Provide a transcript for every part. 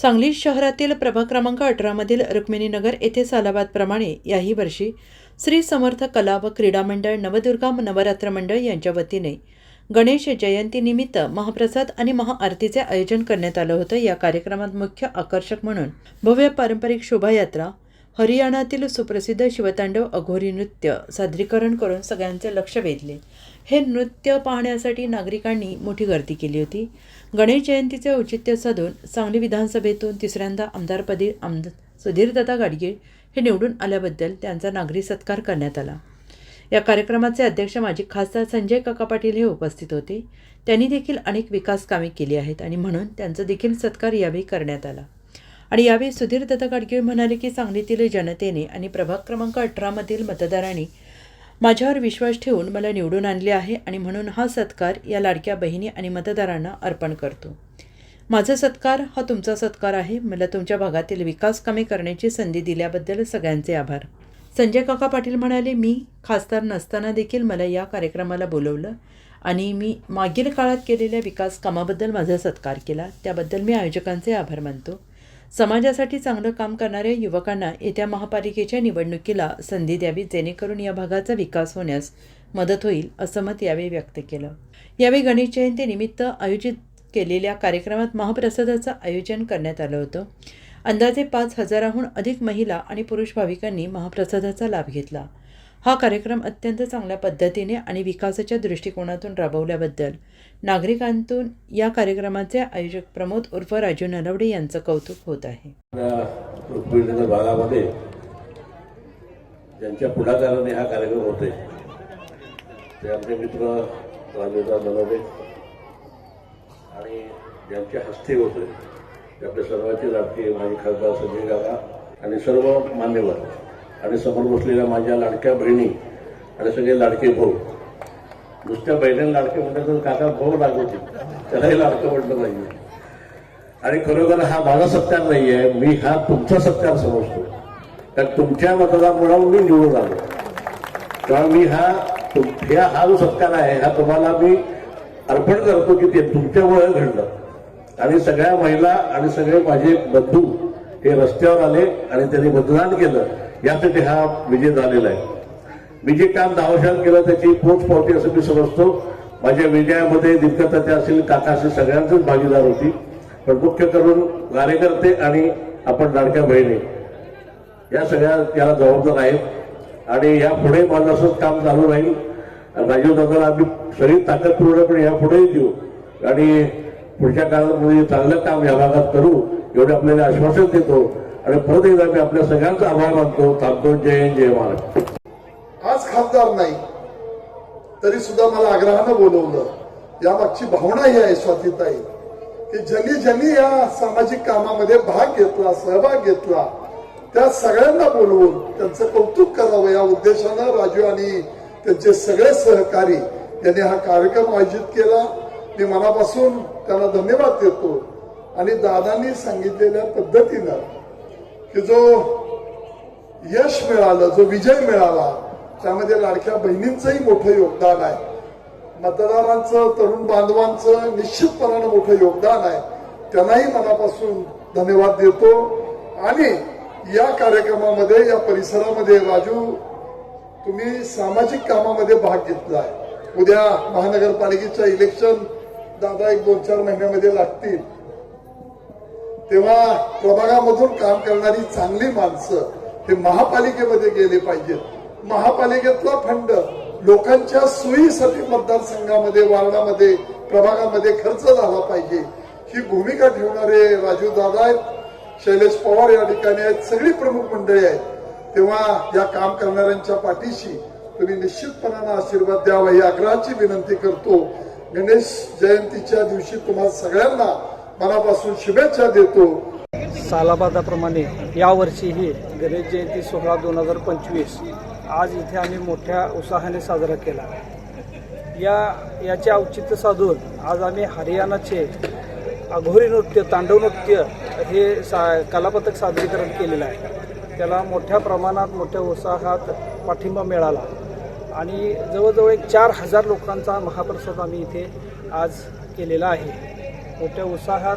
सांगली शहरातील प्रभाग क्रमांक अठरामधील रुक्मिणीनगर येथे सालाबादप्रमाणे याही वर्षी श्री समर्थ कला व क्रीडा मंडळ नवदुर्गा नवरात्र मंडळ यांच्या वतीने गणेश जयंतीनिमित्त महाप्रसाद आणि महाआरतीचे आयोजन करण्यात आलं होतं. या कार्यक्रमात मुख्य आकर्षक म्हणून भव्य पारंपरिक शोभायात्रा हरियाणातील सुप्रसिद्ध शिवतांडव अघोरी नृत्य सादरीकरण करून सगळ्यांचे लक्ष वेधले. हे नृत्य पाहण्यासाठी नागरिकांनी मोठी गर्दी केली होती. गणेश जयंतीचे औचित्य साधून सांगली विधानसभेतून तिसऱ्यांदा आमदारपदी आमदार सुधीरदादा गाडगे हे निवडून आल्याबद्दल त्यांचा नागरी सत्कार करण्यात आला. या कार्यक्रमाचे अध्यक्ष माजी खासदार संजय काका पाटील हे उपस्थित होते. त्यांनी देखील अनेक विकास कामे केली आहेत आणि म्हणून त्यांचा देखील सत्कार यावेळी करण्यात आला. आणि यावेळी सुधीर दत्त गाडगीळ म्हणाले की सांगलीतील जनतेने आणि प्रभाग क्रमांक अठरामधील मतदारांनी माझ्यावर विश्वास ठेवून मला निवडून आणले आहे आणि म्हणून हा सत्कार या लाडक्या बहिणी आणि मतदारांना अर्पण करतो. माझा सत्कार हा तुमचा सत्कार आहे. मला तुमच्या भागातील विकास कामे करण्याची संधी दिल्याबद्दल सगळ्यांचे आभार. संजय काका पाटील म्हणाले मी खासदार नसताना देखील मला या कार्यक्रमाला बोलवलं आणि मी मागील काळात केलेल्या विकास कामाबद्दल माझा सत्कार केला. त्याबद्दल मी आयोजकांचे आभार मानतो. समाजासाठी चांगलं काम करणाऱ्या युवकांना येत्या महापालिकेच्या निवडणुकीला संधी द्यावी जेणेकरून या भागाचा विकास होण्यास मदत होईल असं मत यावेळी व्यक्त केलं. यावेळी गणेश जयंतीनिमित्त आयोजित केलेल्या कार्यक्रमात महाप्रसादाचं आयोजन करण्यात आलं होतं. अंदाजे पाच हजाराहून अधिक महिला आणि पुरुष भाविकांनी महाप्रसादाचा लाभ घेतला. हा कार्यक्रम अत्यंत चांगल्या पद्धतीने आणि विकासाच्या दृष्टिकोनातून राबवल्याबद्दल. नागरिकांतून या कार्यक्रमाचे आयोजक प्रमोद उर्फ राजू नलवडे यांचं कौतुक होत आहे. भागामध्ये ज्यांच्या पुढाकाराने हा कार्यक्रम होते ते आमचे मित्र राजेंद्र नलवडे आणि ज्यांच्या हस्ते होते ते आपले सर्वांचे लाडके माजी खासदार संजय काका आणि सर्व मान्यवर. आणि समोर बसलेल्या माझ्या लाडक्या बहिणी आणि सगळे लाडके भाऊ. नुसत्या बहिणीला लाडके म्हणतात तर काका भाऊ लागवते. त्यालाही लाडकं म्हटलं पाहिजे. आणि खरोखर हा माझा सत्कार नाही आहे मी हा तुमचा सत्कार समजतो. कारण तुमच्या मतदारामुळे मी निवडून आलो. कारण मी हा तुम- ह्या हा जो सत्कार आहे हा तुम्हाला मी अर्पण करतो की ते तुमच्यामुळे घडलं. आणि सगळ्या महिला आणि सगळे माझे बंधू हे रस्त्यावर आले आणि त्यांनी मतदान केलं. यासाठी हा विजय झालेला आहे. मी जे काम दहा केलं त्याची पोच पावती असं मी समजतो. माझ्या विजयामध्ये दिग्गत असतील काका असेल सगळ्यांचीच भागीदार होती. पण मुख्य करून कार्यकर्ते आणि आपण लाडक्या बहिणी. या सगळ्या त्याला जबाबदार आहेत. आणि यापुढे माझं असंच काम चालू राहील. राजीव दादाला आम्ही सगळी ताकद पूर्णपणे यापुढेही देऊ. आणि पुढच्या काळामध्ये चांगलं काम या भागात करू एवढे आपल्याला आश्वासन देतो. आणि परत एकदा मी आपल्या सगळ्यांचा आभार मानतो. थांबतो. जय हिंद, जय महाराष्ट्र आज खासदार नाही तरी सुद्धा मला आग्रहानं बोलवलं. यामागची भावना ही आहे स्वातीताई की ज्यांनी ज्यांनी या सामाजिक कामामध्ये भाग घेतला सहभाग घेतला त्या सगळ्यांना बोलवून त्यांचं कौतुक करावं. या उद्देशानं राजू आणि त्यांचे सगळे सहकारी यांनी हा कार्यक्रम आयोजित केला. मी मनापासून त्यांना धन्यवाद देतो आणि दादांनी सांगितलेल्या पद्धतीनं की जो यश मिळालं जो विजय मिळाला त्यामध्ये लाडक्या बहिणींचंही मोठं योगदान आहे. मतदारांचं तरुण बांधवांचं निश्चितपणानं मोठं योगदान आहे. त्यांनाही मनापासून धन्यवाद देतो. आणि या कार्यक्रमामध्ये या परिसरामध्ये राजू तुम्ही सामाजिक कामामध्ये भाग घेतला आहे उद्या महानगरपालिकेच्या इलेक्शन दादा एक दोन चार महिन्यामध्ये लागतील. तेव्हा प्रभागामधून काम करणारी चांगली माणसं हे महापालिकेमध्ये गेले पाहिजेत. महापालिकेतला फंड लोकांच्या सोयीसाठी मतदारसंघामध्ये वार्डामध्ये प्रभागामध्ये खर्च झाला पाहिजे. ही भूमिका ठेवणारे राजू दादा आहेत शैलेश पवार या ठिकाणी आहेत सगळी प्रमुख मंडळी आहेत. तेव्हा या काम करणाऱ्यांच्या पाठीशी तुम्ही निश्चितपणानं आशीर्वाद द्यावा ही आग्रहाची विनंती करतो. गणेश जयंतीच्या दिवशी तुम्हाला सगळ्यांना मनापासून शुभेच्छा देतो. सालाबादाप्रमाणे यावर्षीही गणेश जयंती सोहळा दोन हजार पंचवीस. आज इथे आम्ही मोठ्या उत्साहाने साजरा केला. या याचे औचित्य साधून आज आम्ही हरियाणाचे अघोरी नृत्य तांडव नृत्य हे सा कलापथक सादरीकरण केलेलं आहे. त्याला मोठ्या प्रमाणात मोठ्या उत्साहात पाठिंबा मिळाला. आणि जवळजवळ एक चार हजार लोकांचा महाप्रसाद आम्ही इथे आज केलेला आहे. मोठ्या उत्साहात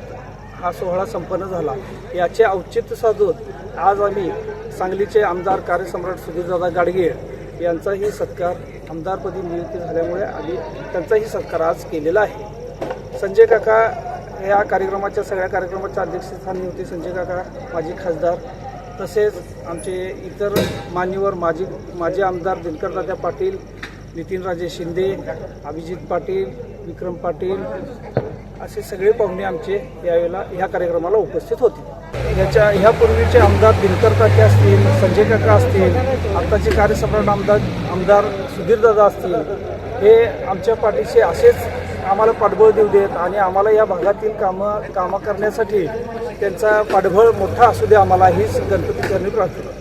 हा सोहळा संपन्न झाला. याचे औचित्य साधून आज आम्ही सांगलीचे आमदार कार्यसम्राट सुधीरदादा गाडगे यांचाही सत्कार आमदारपदी नियुक्ती झाल्यामुळे आम्ही त्यांचाही सत्कार आज केलेला आहे. संजय काका या कार्यक्रमाच्या सगळ्या कार्यक्रमाच्या अध्यक्षस्थानी होते संजय काका माजी खासदार तसेच आमचे इतर मान्यवर माजी माजी आमदार दिनकरदादा पाटील नितीनराजे शिंदे अभिजित पाटील विक्रम पाटील असे सगळे पाहुणे आमचे यावेळेला ह्या कार्यक्रमाला उपस्थित होते. याच्या ह्यापूर्वीचे आमदार दिनकर काके असतील संजय काका असतील आत्ताचे कार्यसम्राट आमदार आमदार सुधीरदादा असतील हे आमच्या पाठीशी असेच आम्हाला पाठबळ देऊ देत आणि आम्हाला या भागातील कामं कामं करण्यासाठी त्यांचा पाठबळ मोठा असू दे आम्हाला हीच गणपती चरणी प्रार्थना.